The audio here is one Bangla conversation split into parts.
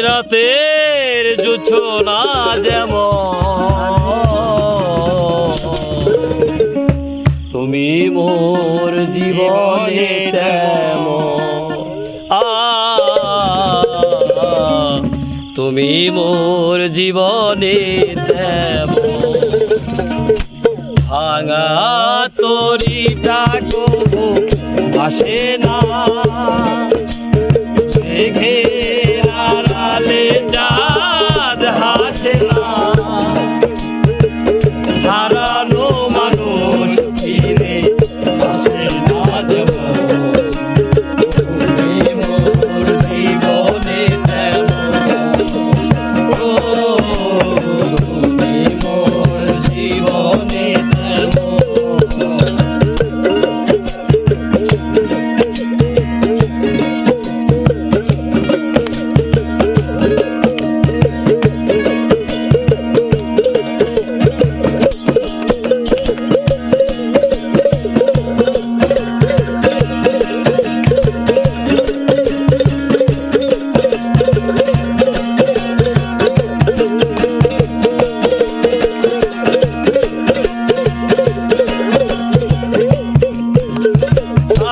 রাতের জোছনা যেমন। তুমি মোর জীবনে আ, তুমি মোর জীবনে ভাঙা তোরি ডাকো আসে না। 바라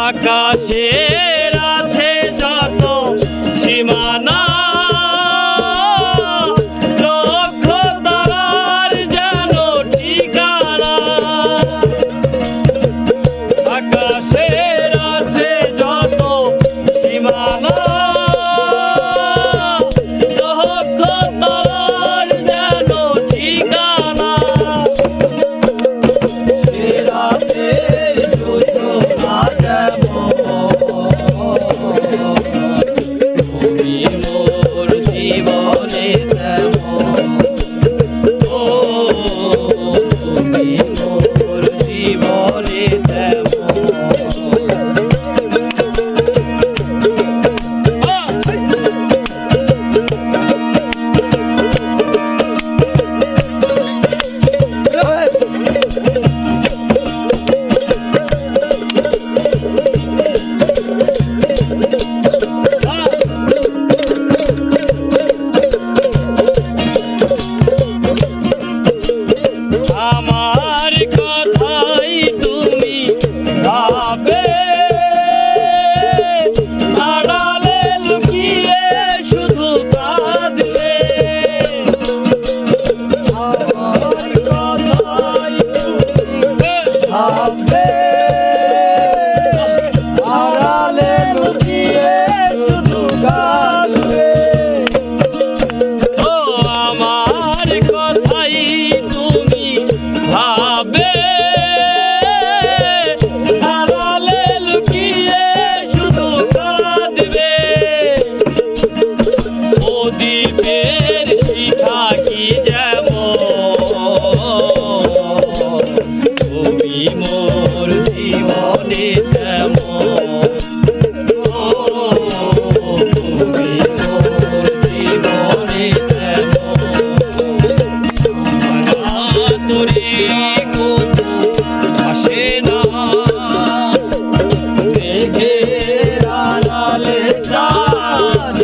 আকাশে me আমার